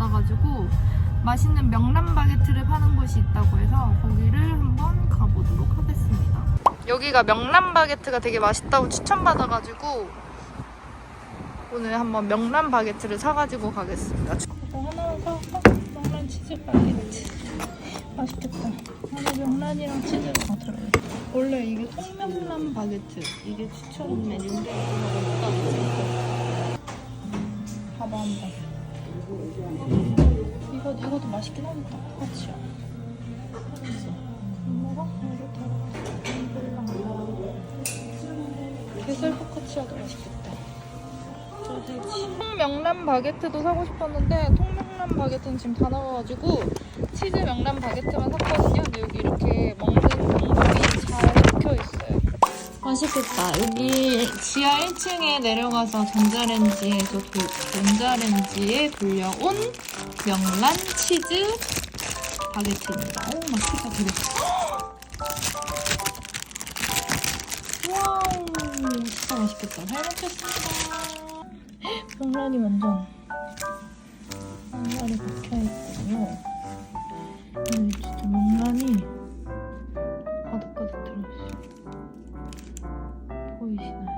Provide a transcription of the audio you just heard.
받아가지고 맛있는 명란 바게트를 파는 곳이 있다고 해서 거기를 한번 가보도록 하겠습니다. 여기가 명란 바게트가 되게 맛있다고 추천받아가지고 오늘 한번 명란 바게트를 사가지고 가겠습니다. 이거 하나만 사올까? 명란 치즈 바게트. 맛있겠다. 안에 명란이랑 치즈가 다 들어있어. 원래 이게 통명란 바게트. 이게 추천 메뉴인데 먹다 봐봐 한번. 이거 이것도 맛있긴 하겠다. 이렇게 게살 포카치아도 맛있겠다. 통명란 바게트도 사고 싶었는데 통명란 바게트는 지금 다 나와가지고 치즈 명란 바게트만 샀거든요. 근데 여기 이렇게 먹는 방법이 잘 적혀 있어요. 맛있겠다. 여기 지하 1층에 내려가서 전자레인지에서 도, 전자레인지에 돌려온 명란 치즈 바게트입니다. 오 맛있겠다. 되게. 와우 진짜 맛있겠다. 잘 먹겠습니다. 명란이 완전 명란이 박혀 있거든요. совестно.